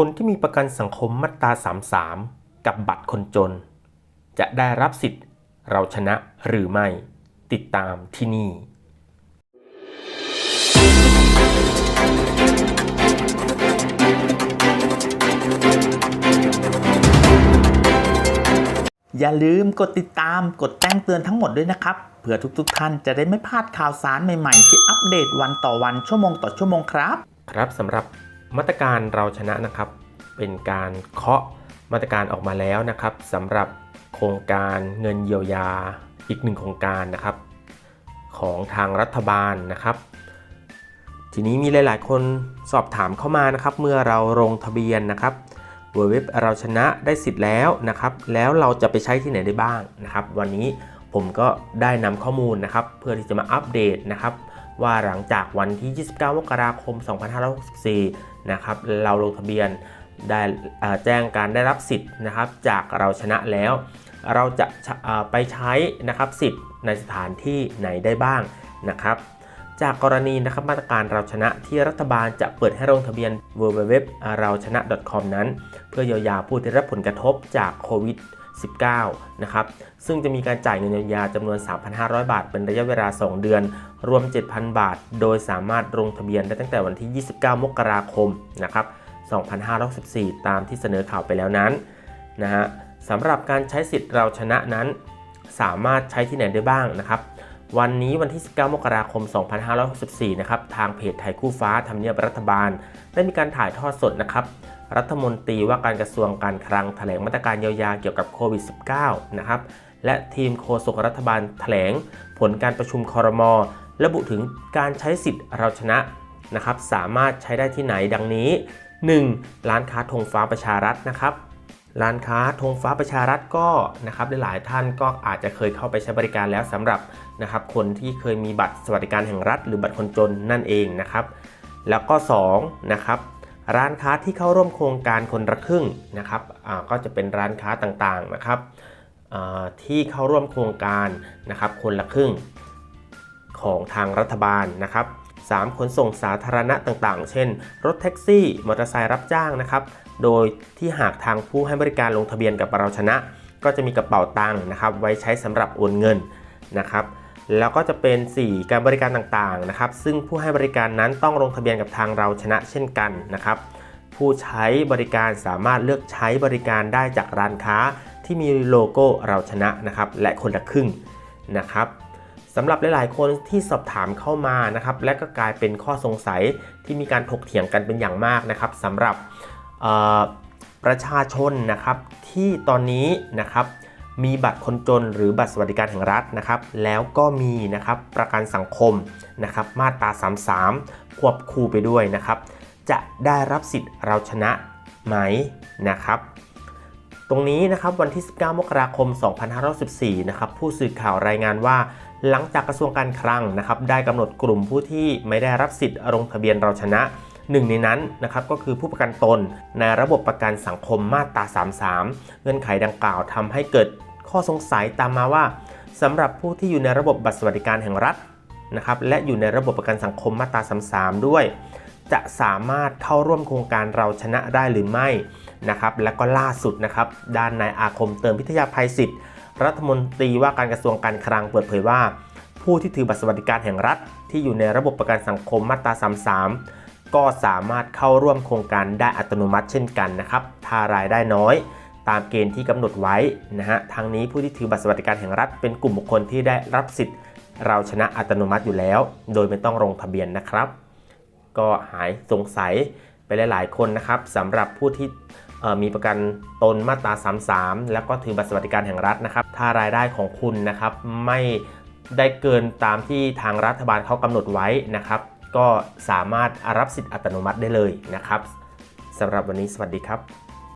คนที่มีประกันสังคมมาตรา 33 กับบัตรคนจน จะได้รับสิทธิ์เราชนะหรือไม่ ติดตามที่นี่อย่าลืมกดติดตามกดแจ้งเตือนทั้งหมดด้วยนะครับ เพื่อทุกๆท่านจะได้ไม่พลาดข่าวสารใหม่ๆ ที่อัปเดตวันต่อวันชั่วโมงต่อชั่วโมงครับ ครับสำหรับ มาตรการเราชนะนะครับ เป็นการเคาะมาตรการออกมาแล้วนะครับสำหรับโครงการเงินเยียวยาอีกหนึ่งโครงการนะครับ ของทางรัฐบาลนะครับ ทีนี้มีหลาย ๆ คนสอบถามเข้ามานะครับ เมื่อเราลงทะเบียนนะครับเว็บเราชนะได้สิทธิ์แล้วนะครับ แล้วเราจะไปใช้ที่ไหนได้บ้างนะครับ วันนี้ผมก็ได้นำข้อมูลนะครับ เพื่อที่จะมาอัปเดตนะครับ ว่าหลังจากวันที่ 29 มกราคม 2564 นะครับเราลงทะเบียนได้แจ้งการได้รับสิทธิ์นะครับจากเราชนะแล้ว เราจะไปใช้นะครับสิทธิ์ในสถานที่ไหนได้บ้างนะครับจากกรณีนะครับมาตรการเราชนะที่รัฐบาลจะเปิดให้ลงทะเบียน www เราชนะ .com นั้น เพื่อเยียวยาผู้ที่ได้รับผลกระทบจากโควิด 19 นะครับ ซึ่งจะมีการจ่ายเงินเยียวยาจำนวน 3,500 บาท เป็นระยะเวลา 2 เดือน รวม 7,000 บาท โดยสามารถลงทะเบียนได้ตั้งแต่วันที่ 29 มกราคม นะครับ 2564 ตามที่เสนอข่าวไปแล้วนั้น นะฮะสำหรับการใช้สิทธิ์เราชนะนั้น สามารถใช้ที่ไหนได้บ้างนะครับ วันนี้วันที่ 19 มกราคม 2564 นะครับ ทางเพจไทยคู่ฟ้าทำเนียบรัฐบาล ได้มีการถ่ายทอดสดนะครับ รัฐมนตรีว่าการกระทรวงการคลังแถลงมาตรการเยียวยาเกี่ยวกับโควิด -19 นะครับ และทีมโฆษกรัฐบาลแถลง ผลการประชุมคอรมอระบุถึงการใช้สิทธิ์เราชนะนะครับ สามารถใช้ได้ที่ไหนดังนี้ 1. ร้านค้าธงฟ้าประชารัฐนะครับร้านค้าธงฟ้าประชารัฐก็นะครับหลายๆท่านก็อาจจะเคยเข้าไปใช้บริการแล้วสำหรับ นะครับคนที่เคยมีบัตรสวัสดิการแห่งรัฐ หรือบัตรคนจนนั่นเองนะครับ แล้วก็2นะครับร้านค้าที่เข้าร่วมโครงการคนละครึ่งนะครับก็จะเป็นร้านค้าต่างๆนะครับที่เข้าร่วมโครงการนะครับคนละครึ่งของทางรัฐบาลนะครับ 3. ขนส่งสาธารณะต่างๆ เช่น รถแท็กซี่ มอเตอร์ไซค์รับจ้างนะครับ โดยที่หากทางผู้ให้บริการลงทะเบียนกับเราชนะ ก็จะมีกระเป๋าตังค์นะครับ ไว้ใช้สำหรับโอนเงินนะครับ แล้วก็จะเป็น 4 การบริการต่างๆนะครับ ซึ่งผู้ให้บริการนั้นต้องลงทะเบียนกับทางเราชนะเช่นกันนะครับ ผู้ใช้บริการสามารถเลือกใช้บริการได้จากร้านค้าที่มีโลโก้เราชนะนะครับ และคนละครึ่งนะครับสำหรับหลาย ๆ คนที่สอบถามเข้ามานะครับ และก็กลายเป็นข้อสงสัยที่มีการถกเถียงกันเป็นอย่างมากนะครับสำหรับประชาชนนะครับที่ตอนนี้นะครับ มีบัตรคนจนหรือบัตรสวัสดิการแห่งรัฐนะครับ แล้วก็มีนะครับประกันสังคมนะครับมาตรา 33 ควบคู่ไปด้วยนะครับ จะได้รับสิทธิ์เราชนะไหมนะครับ ตรงนี้นะครับวันที่ 19 มกราคม 2514นะครับผู้สื่อข่าวรายงานว่า หลังจากกระทรวงการคลังนะครับได้กำหนดกลุ่มผู้ที่ไม่ได้รับสิทธิ์ลงทะเบียนเราชนะ หนึ่งในนั้นนะครับก็คือผู้ประกันตนในระบบประกันสังคมมาตรา 33 เงื่อนไขดังกล่าวทำให้เกิดข้อสงสัยตามมาว่าสำหรับผู้ที่อยู่ในระบบบัตรสวัสดิการแห่งรัฐนะครับและอยู่ในระบบประกันสังคมมาตรา 33 ด้วย จะสามารถเข้าร่วมโครงการเราชนะได้หรือไม่นะครับและก็ล่าสุดนะครับด้านนายอาคมเติมพิทยาภัยศิษย์รัฐมนตรีว่าการกระทรวงการคลังเปิดเผยว่า ผู้ที่ถือบัตรสวัสดิการแห่งรัฐ ที่อยู่ในระบบประกันสังคมมาตรา 33 ก็สามารถเข้าร่วมโครงการได้อัตโนมัติเช่นกันนะครับ ถ้ารายได้น้อยตามเกณฑ์ที่กำหนดไว้นะฮะทางนี้ผู้ที่ถือบัตรสวัสดิการแห่งรัฐเป็นกลุ่มบุคคลที่ได้รับสิทธิ์ เราชนะอัตโนมัติอยู่แล้ว โดยไม่ต้องลงทะเบียนนะครับ ก็หายสงสัยไปหลายๆคนนะครับสำหรับผู้ที่มีประกันตนมาตรา 33 แล้วก็ถือบัตรสวัสดิการแห่งรัฐนะครับ ถ้ารายได้ของคุณนะครับไม่ได้เกินตามที่ทางรัฐบาลเขากำหนดไว้นะครับ ก็สามารถรับสิทธิ์อัตโนมัติได้เลยนะครับสำหรับวันนี้สวัสดีครับ